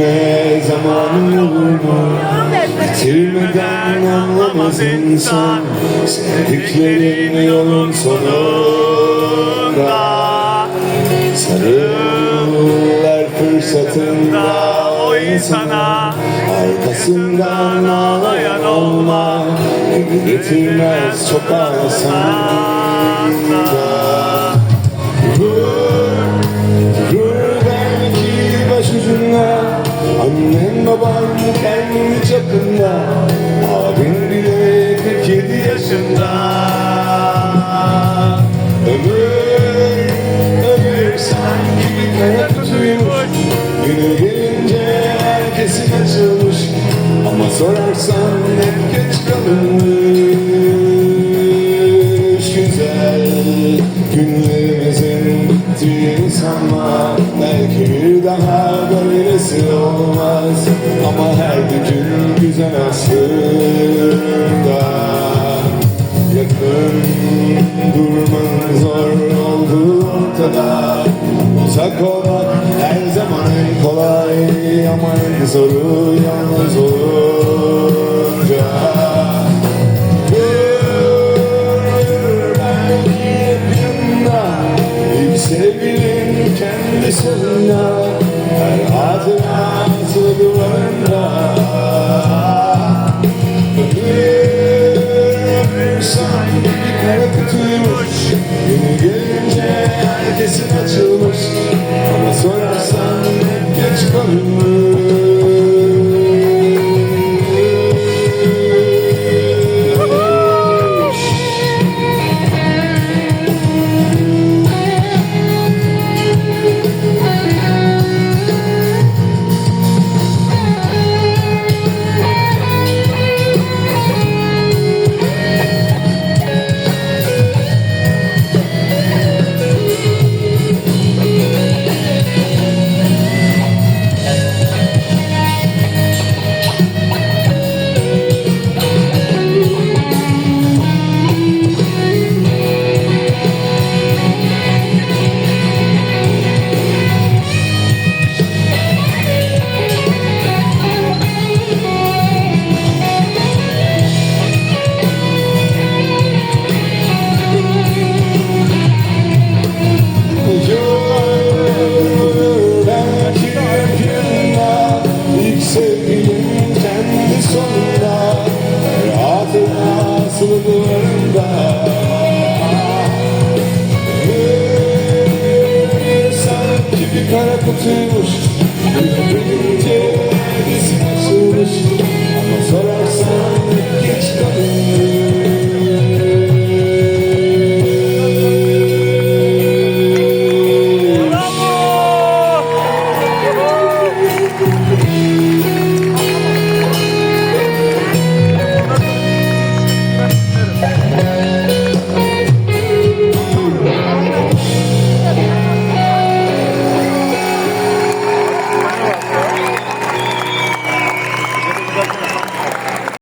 Yine zamanın yolunu Bitirmeden anlamaz insan Sevdiklerin yolun sonunda. Sarılırlar fırsatında o insana. Arkasından ağlayan olma. Beni getirmez çok ağlasan da Ruh çapında Abin bile 47 yaşında. Ömür, ömür sanki bir kaya kutuymuş. Günü gelince herkesin açılmış Ama sorarsan hep geç kalınmış Ama en zoru yalnız olunca Dur belki hep yanında Bir sevgilin kendi sonunda Her hatırası duvarında Ömür sanki kara kutuymuş Günü gelince herkesin açılmış Ama sorarsan hep geç kalınmış Deus